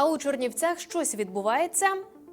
А у Чернівцях щось відбувається.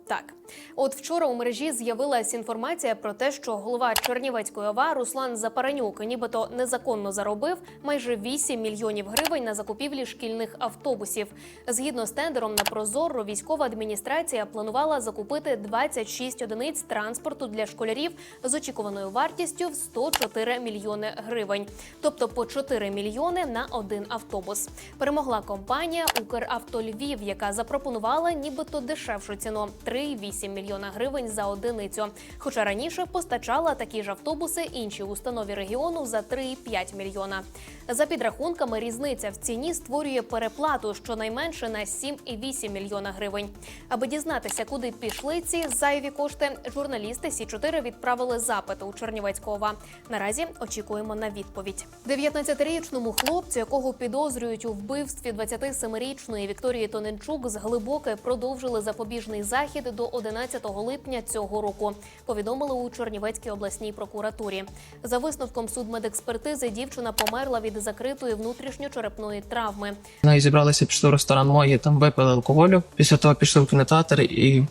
Так, от вчора у мережі з'явилась інформація про те, що голова Чернівецької ОВА Руслан Запаранюк нібито незаконно заробив майже 8 мільйонів гривень на закупівлі шкільних автобусів. Згідно з тендером на Прозоро, військова адміністрація планувала закупити 26 одиниць транспорту для школярів з очікуваною вартістю в 104 мільйони гривень, тобто по 4 мільйони на один автобус. Перемогла компанія Укравто Львів, яка запропонувала нібито дешевшу ціну 3,8 мільйона гривень за одиницю. Хоча раніше постачала такі ж автобуси іншій установі регіону за 3,5 мільйона. За підрахунками, різниця в ціні створює переплату щонайменше на 7,8 мільйона гривень. Аби дізнатися, куди пішли ці зайві кошти, журналісти Сі 4 відправили запит у Чернівецького Наразі очікуємо на відповідь. 19-річному хлопцю, якого підозрюють у вбивстві 27-річної Вікторії Тоненчук, з глибоке продовжили запобіжний захід до 11 липня цього року. Повідомили у Чернівецькій обласній прокуратурі. За висновком судмедекспертизи, дівчина померла від закритої внутрішньочерепної травми. Ми зібралися, пішли в ресторан мої, там випили алкоголю. Після того пішли в кінотеатр і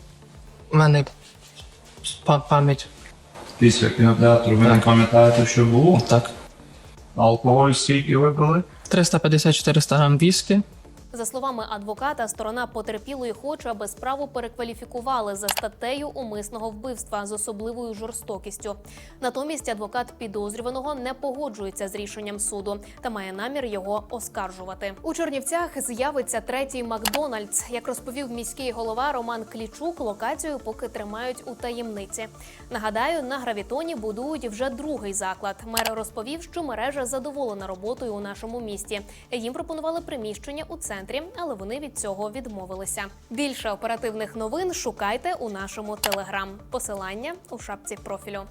в мене па- пам'ять Після кінотеатру ви не пам'ятаєте, що було? так. Алкоголь скільки ви пили? 350-400 грам віскі. За словами адвоката, сторона потерпілої хоче, аби справу перекваліфікували за статтею умисного вбивства з особливою жорстокістю. Натомість адвокат підозрюваного не погоджується з рішенням суду та має намір його оскаржувати. У Чернівцях з'явиться третій Макдональдс. Як розповів міський голова Роман Клічук, локацію поки тримають у таємниці. Нагадаю, на гравітоні будують вже другий заклад. Мер розповів, що мережа задоволена роботою у нашому місті. Їм пропонували приміщення у центрі, але вони від цього відмовилися. Більше оперативних новин шукайте у нашому телеграм. Посилання у шапці профілю.